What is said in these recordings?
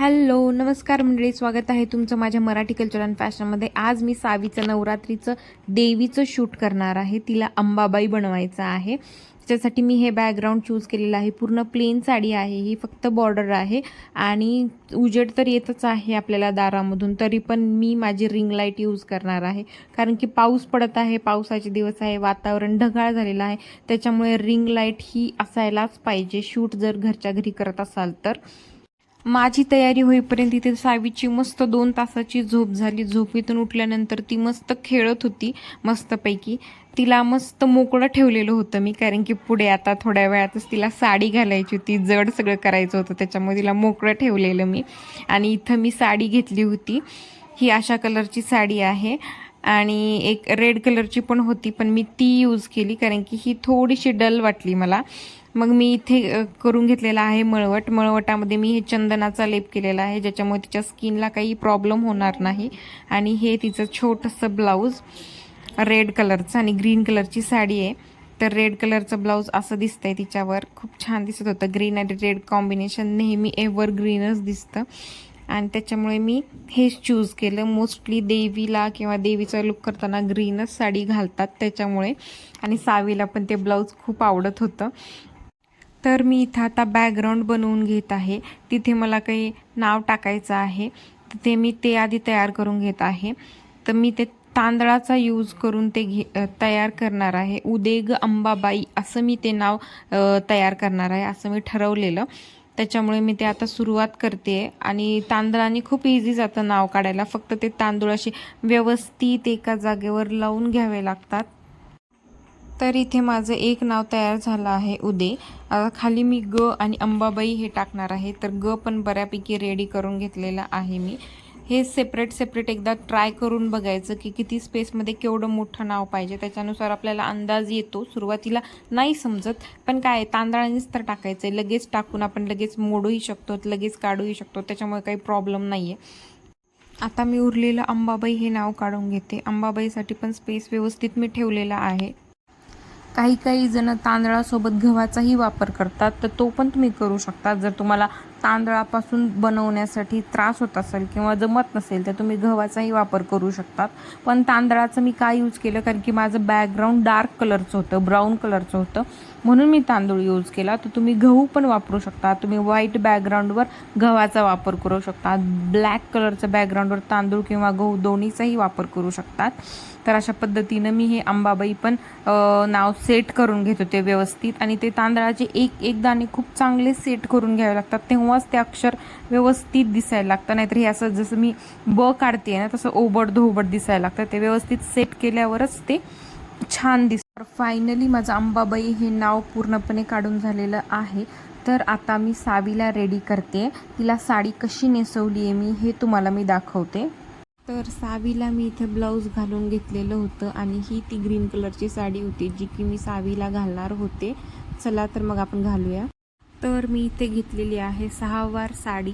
Hello नमस्कार मंडळी स्वागत आहे तुमचं माझ्या मराठी कल्चर अँड फॅशनमध्ये आज मी सावीचं नवरात्रीचं देवीचं शूट करणार आहे. तिला अंबाबाई बनवायचं आहे. त्याच्यासाठी मी हे बॅकग्राऊंड चूज केलेलं आहे. पूर्ण प्लेन साडी आहे. ही फक्त बॉर्डर आहे. आणि उजेड तर येतच आहे आपल्याला दारामधून. तरी पण मी माझी रिंग लाइट यूज करणार आहे. कारण की पाऊस पडत आहे. पावसाचे दिवस आहे. वातावरण ढगाळ झालेलं आहे. त्याच्यामुळे रिंग लाइट ही असायलाच पाहिजे. शूट जर घरच्या घरी करत असाल तर. माझी तयारी होईपर्यंत तिथे सावीची मस्त दोन तासाची झोप झाली. झोपेतून उठल्यानंतर ती मस्त खेळत होती मस्तपैकी. तिला मस्त मोकळं ठेवलेलं होतं मी कारण की पुढे आता थोड्या वेळातच तिला साडी घालायची होती जड सगळं करायचं होतं त्याच्यामुळे तिला मोकळं ठेवलेलं मी. आणि इथं मी साडी घेतली होती. ही अशा कलरची साडी आहे आणि एक रेड कलरची पण होती पण मी ती यूज केली कारण की ही थोडीशी डल वाटली मला. मग मी इथे करून घेतलेला आहे मळवट. मळवटामध्ये मी हे चंदनाचा लेप केलेला आहे ज्याच्यामुळे तिच्या स्किनला काही प्रॉब्लेम होणार नाही. आणि हे तिचं छोटंसं ब्लाऊज रेड कलरचं आणि ग्रीन कलरची साडी आहे. तर रेड कलरचं ब्लाऊज असं दिसतंय तिच्यावर. खूप छान दिसत होतं. ग्रीन आणि रेड कॉम्बिनेशन नेहमी एव्हर ग्रीनच दिसतं. आणि त्याच्यामुळे मी हेच चूज केलं. मोस्टली देवीला किंवा देवीचा लुक करताना ग्रीनच साडी घालतात त्याच्यामुळे. आणि सावीला पण ते ब्लाऊज खूप आवडत होतं. तर मी इथं आता बॅकग्राऊंड बनवून घेत आहे. तिथे मला काही नाव टाकायचं आहे. तिथे मी ते आधी तयार करून घेत आहे. तर मी ते तांदळाचा यूज करून ते घे तयार करणार आहे. उदेग अंबाबाई असं मी ते नाव तयार करणार आहे. असं मी ठरवलेलं. त्याच्यामुळे मी ते आता सुरुवात करते. आणि तांदळाने खूप इझी जातं नाव काढायला. फक्त ते तांदूळ असे व्यवस्थित एका जागेवर लावून घ्यावे लागतात. तर इथे माझं एक नाव तयार झालं आहे उदे. आता खाली मी ग आणि अंबाबाई हे टाकणार आहे. तर ग पण बऱ्यापैकी रेडी करून घेतलेलं आहे मी. हे सेपरेट सेपरेट एकदा ट्राय करून बघायचं की किती स्पेसमध्ये केवढं मोठं नाव पाहिजे. त्याच्यानुसार आपल्याला अंदाज येतो. सुरुवातीला नाही समजत पण काय तांदळानेच तर टाकायचं आहे लगेच टाकून आपण लगेच मोडूही शकतो लगेच काढूही शकतो. त्याच्यामुळे काही प्रॉब्लेम नाही आहे आता मी उरलेलं अंबाबाई हे नाव काढून घेते. अंबाबाईसाठी पण स्पेस व्यवस्थित मी ठेवलेला आहे. काही काही जण तांदळासोबत गव्हाचाही वापर करतात तर तो पण तुम्ही करू शकता. जर तुम्हाला तांदळापासून बनवण्यासाठी त्रास होत असेल किंवा जमत नसेल तर तुम्ही गव्हाचाही वापर करू शकतात. पण तांदळाचं मी काय यूज केलं? कारण की माझं बॅकग्राऊंड डार्क कलरचं होतं ब्राऊन कलरचं होतं. म्हणून मी तांदूळ यूज केला. तर तुम्ही गहू पण वापरू शकता. तुम्ही व्हाईट बॅकग्राऊंडवर गव्हाचा वापर करू शकता. ब्लॅक कलरचं बॅकग्राऊंडवर तांदूळ किंवा गहू दोन्हीचाही वापर करू शकतात. तर अशा पद्धतीनं मी हे अंबाबाई पण नाव सेट करून घेत होते व्यवस्थित. आणि ते तांदळाचे एक एक दाणे खूप चांगले सेट करून घ्यावे लागतात. तेव्हा तेव्हाच ते अक्षर व्यवस्थित दिसायला लागतं. नाहीतर हे असं जसं मी ब काढते ना तसं ओबड धोबड दिसायला लागतं. ते व्यवस्थित सेट केल्यावरच ते छान दिसतं. फायनली माझं अंबाबाई हे नाव पूर्णपणे काढून झालेलं आहे. तर आता मी सावीला रेडी करते. तिला साडी कशी नेसवली आहे मी हे तुम्हाला मी दाखवते. तर सावीला मी इथे ब्लाऊज घालून घेतलेलं होतं आणि ही ती ग्रीन कलरची साडी होती जी की मी सावीला घालणार होते. चला तर मग आपण घालूया. तर मी इथे घेतलेली आहे सहावार साडी.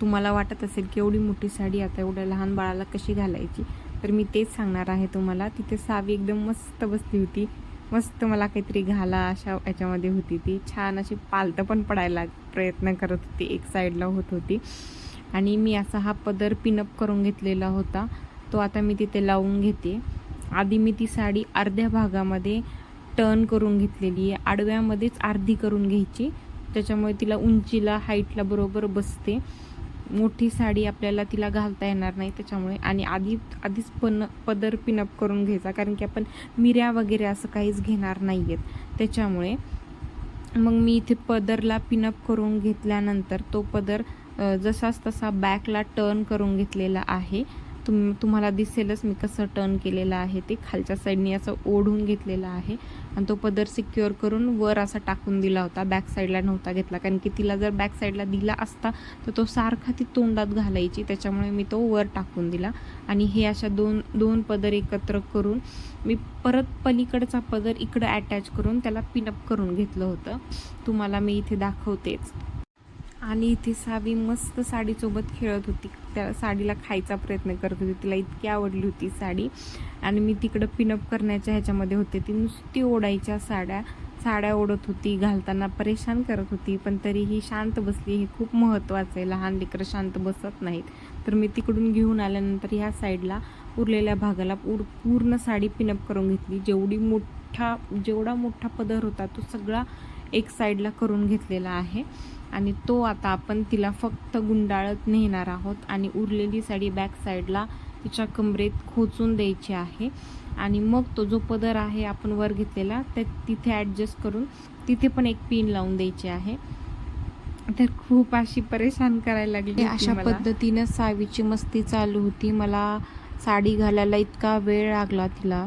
तुम्हाला वाटत असेल की एवढी मोठी साडी आता एवढ्या लहान बाळाला कशी घालायची? तर मी तेच सांगणार आहे तुम्हाला. तिथे सावी एकदम मस्त बसली होती. मस्त मला काहीतरी घाला अशा याच्यामध्ये होती ती. छान अशी पालतं पण पडायला प्रयत्न करत होती. एक साईडला होत होती. आणि मी असा हा पदर पिनअप करून घेतलेला होता. तो आता मी तिथे लावून घेते. आधी मी ती साडी अर्ध्या भागामध्ये टर्न करून घेतलेली आहे. आडव्यामध्येच अर्धी करून घ्यायची. त्याच्यामुळे तिला उंचीला हाईटला बरोबर बसते. मोठी साडी आपल्याला तिला घालता येणार नाही त्याच्यामुळे. आणि आधी आधीच पण पदर पिनअप करून घ्यायचा कारण की आपण मिऱ्या वगैरे असं काहीच घेणार नाही आहेत त्याच्यामुळे मग मी इथे पदरला पिनअप करून घेतल्यानंतर तो पदर जसाच तसा बॅकला टर्न करून घेतलेला आहे. तुम तुम्हाला दिसेलच मी कसं टर्न केलेलं आहे ते. खालच्या साईडनी असं ओढून घेतलेलं आहे. आणि तो पदर सिक्युअर करून वर असा टाकून दिला होता. बॅक साईडला नव्हता घेतला. कारण की तिला जर बॅक साईडला दिला असता तर तो सारखा ती तोंडात घालायची. त्याच्यामुळे मी तो वर टाकून दिला. आणि हे अशा दोन दोन पदर एकत्र करून मी परत पलीकडचा पदर इकडं अटॅच करून त्याला पिनअप करून घेतलं होतं. तुम्हाला मी इथे दाखवतेच. आणि इथे सावी मस्त साडीसोबत खेळत होती. त्या साडीला खायचा प्रयत्न करत होती. तिला इतकी आवडली होती साडी. आणि मी तिकडं पिनअप करण्याच्या ह्याच्यामध्ये होते. ती नुसती ओढायच्या साड्या. साड्या ओढत होती घालताना परेशान करत होती. पण तरीही शांत बसली. हे खूप महत्त्वाचं आहे. लहान लेकरं शांत बसत नाहीत. तर मी तिकडून घेऊन आल्यानंतर ह्या साईडला उरलेल्या भागाला पूर पूर्ण साडी पिनअप करून घेतली. जेवढी मोठा जेवढा मोठा पदर होता तो सगळा एक साईडला करून घेतलेला आहे. आणि तो आता आपण तिला फक्त गुंडाळत नेणार आहोत आणि उरलेली साडी बॅक साईडला तिच्या कमरेत खोचून द्यायची आहे. आणि मग तो जो पदर आहे आपण वर घेतलेला त्या तिथे ॲडजस्ट करून तिथे पण एक पिन लावून द्यायची आहे. तर खूप अशी परेशान करायला लागली अशा. पद्धतीनं सावीची मस्ती चालू होती. मला साडी घालायला इतका वेळ लागला तिला.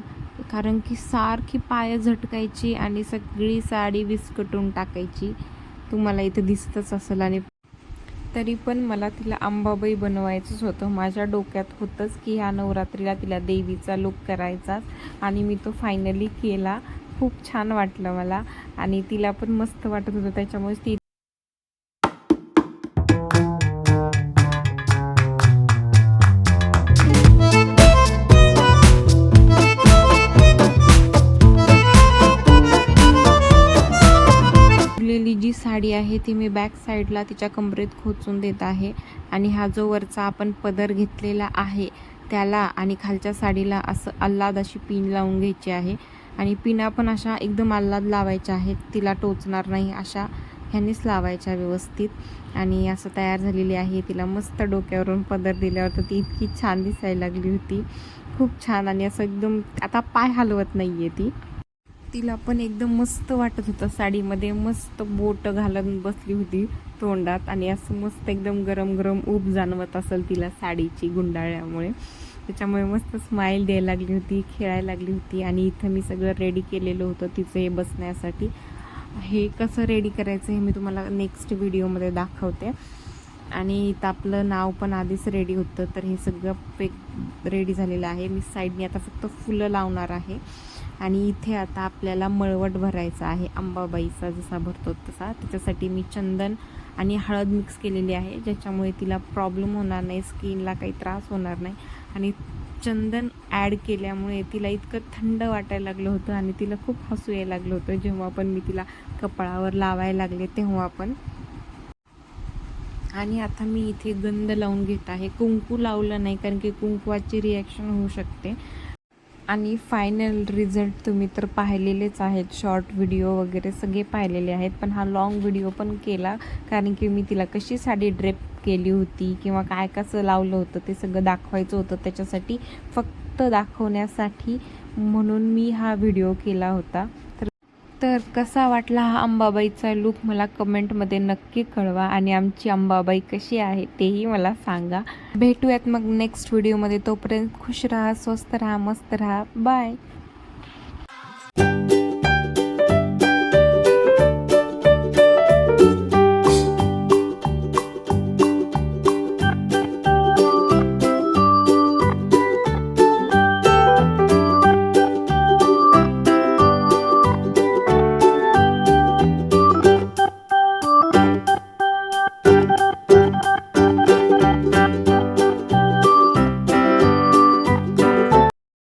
कारण की सारखी पाय झटकायची आणि सगळी साडी विस्कटून टाकायची. तुम्हाला इथं दिसतच असेल आणि तरी पण मला तिला आंबाबाई बनवायचंच होतं. माझ्या डोक्यात होतंच की ह्या नवरात्रीला तिला देवीचा लुक करायचाच आणि मी तो फायनली केला. खूप छान वाटलं मला आणि तिला पण मस्त वाटत होतं. त्याच्यामुळे ती साडी आहे ती मी बॅक साईडला तिच्या कमरेत खोचून देत आहे. आणि हा जो वरचा आपण पदर घेतलेला आहे त्याला आणि खालच्या साडीला असं अल्लाद अशी पिन लावून घ्यायची आहे. आणि पिना पण अशा एकदम अल्लाद लावायच्या आहेत. तिला टोचणार नाही अशा ह्यानेच लावायच्या व्यवस्थित. आणि असं तयार झालेली आहे. तिला मस्त डोक्यावरून पदर दिल्यावर तर ती इतकी छान दिसायला लागली होती. खूप छान आणि असं एकदम आता पाय हलवत नाही आहे ती. तिला पण एकदम मस्त वाटत होतं साडीमध्ये. मस्त बोट घालून बसली होती तोंडात आणि असं मस्त एकदम गरम गरम ऊब जाणवत असेल तिला साडीची गुंडाळ्यामुळे. त्याच्यामुळे मस्त स्माईल द्यायला लागली होती खेळायला लागली होती आणि इथं मी सगळं रेडी केलेलं होतं तिचं हे बसण्यासाठी. हे कसं रेडी करायचं हे मी तुम्हाला नेक्स्ट व्हिडिओमध्ये दाखवते. आणि इथं आपलं नाव पण आधीच रेडी होतं तर हे सगळं पेक रेडी झालेलं आहे. मी साईडने आता फक्त फुलं लावणार आहे. आणि इथे आता आपल्याला मळवट भरायचा आहे. अंबाबाईचा जसा भरतो तसा. त्याच्यासाठी मी चंदन आणि हळद मिक्स केलेली आहे. ज्याच्यामुळे तिला प्रॉब्लेम होणार नाही. स्किनला काही त्रास होणार नाही. आणि चंदन ॲड केल्यामुळे तिला इतकं थंड वाटायला लागलं होतं आणि तिला खूप हसू यायला लागलं होतं. जेव्हा पण मी तिला कपाळावर लावायला लागले तेव्हा पण. आणि आता मी इथे गंध लावून घेत आहे. कुंकू लावलं नाही कारण की कुंकवाची रिॲक्शन होऊ शकते. आणि फायनल रिझल्ट तुम्ही तर पाहिलेलेच आहेत. शॉर्ट व्हिडिओ वगैरे सगळे पाहिलेले आहेत. पण हा लॉंग व्हिडिओ पण केला. कारण की मी तिला कशी साडी ड्रेप केली होती किंवा काय कसं लावलं होतं ते सगळं दाखवायचं होतं. त्याच्यासाठी फक्त दाखवण्यासाठी म्हणून मी हा व्हिडिओ केला होता. तर कसा वाटला हा अंबाबाईचा लूक मला कमेंटमध्ये नक्की कळवा आणि आमची अंबाबाई कशी आहे तेही मला सांगा. भेटूयात मग नेक्स्ट व्हिडिओमध्ये तोपर्यंत खुश राहा स्वस्त राहा मस्त राहा. बाय